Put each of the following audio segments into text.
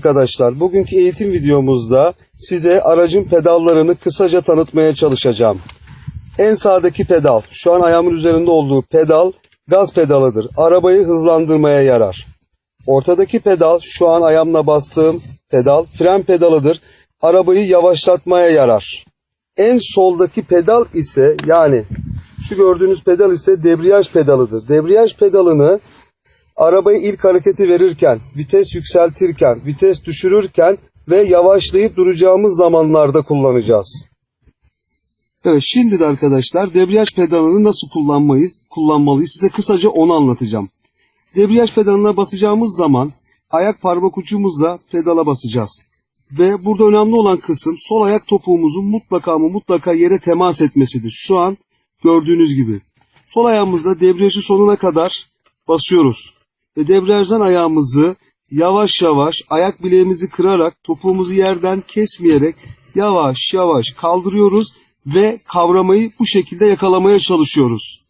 Arkadaşlar bugünkü eğitim videomuzda size aracın pedallarını kısaca tanıtmaya çalışacağım. En sağdaki pedal, şu an ayağımın üzerinde olduğu pedal gaz pedalıdır. Arabayı hızlandırmaya yarar. Ortadaki pedal, şu an ayağımla bastığım pedal fren pedalıdır. Arabayı yavaşlatmaya yarar. En soldaki pedal ise yani şu gördüğünüz pedal ise debriyaj pedalıdır. Debriyaj pedalını arabayı ilk hareketi verirken, vites yükseltirken, vites düşürürken ve yavaşlayıp duracağımız zamanlarda kullanacağız. Evet şimdi de arkadaşlar debriyaj pedalını nasıl kullanmayız, kullanmalıyız size kısaca onu anlatacağım. Debriyaj pedalına basacağımız zaman ayak parmak ucumuzla pedala basacağız. Ve burada önemli olan kısım sol ayak topuğumuzun mutlaka ama mutlaka yere temas etmesidir. Şu an gördüğünüz gibi. Sol ayağımızla debriyajı sonuna kadar basıyoruz. Ve debriyajdan ayağımızı yavaş yavaş ayak bileğimizi kırarak topuğumuzu yerden kesmeyerek yavaş yavaş kaldırıyoruz ve kavramayı bu şekilde yakalamaya çalışıyoruz.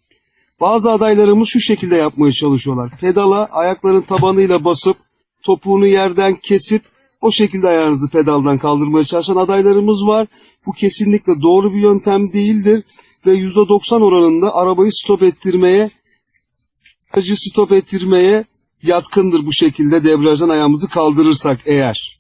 Bazı adaylarımız şu şekilde yapmaya çalışıyorlar. Pedala ayakların tabanıyla basıp topuğunu yerden kesip o şekilde ayağınızı pedaldan kaldırmaya çalışan adaylarımız var. Bu kesinlikle doğru bir yöntem değildir ve %90 oranında arabayı stop ettirmeye aracı stop ettirmeye yatkındır bu şekilde debriyajdan ayağımızı kaldırırsak eğer.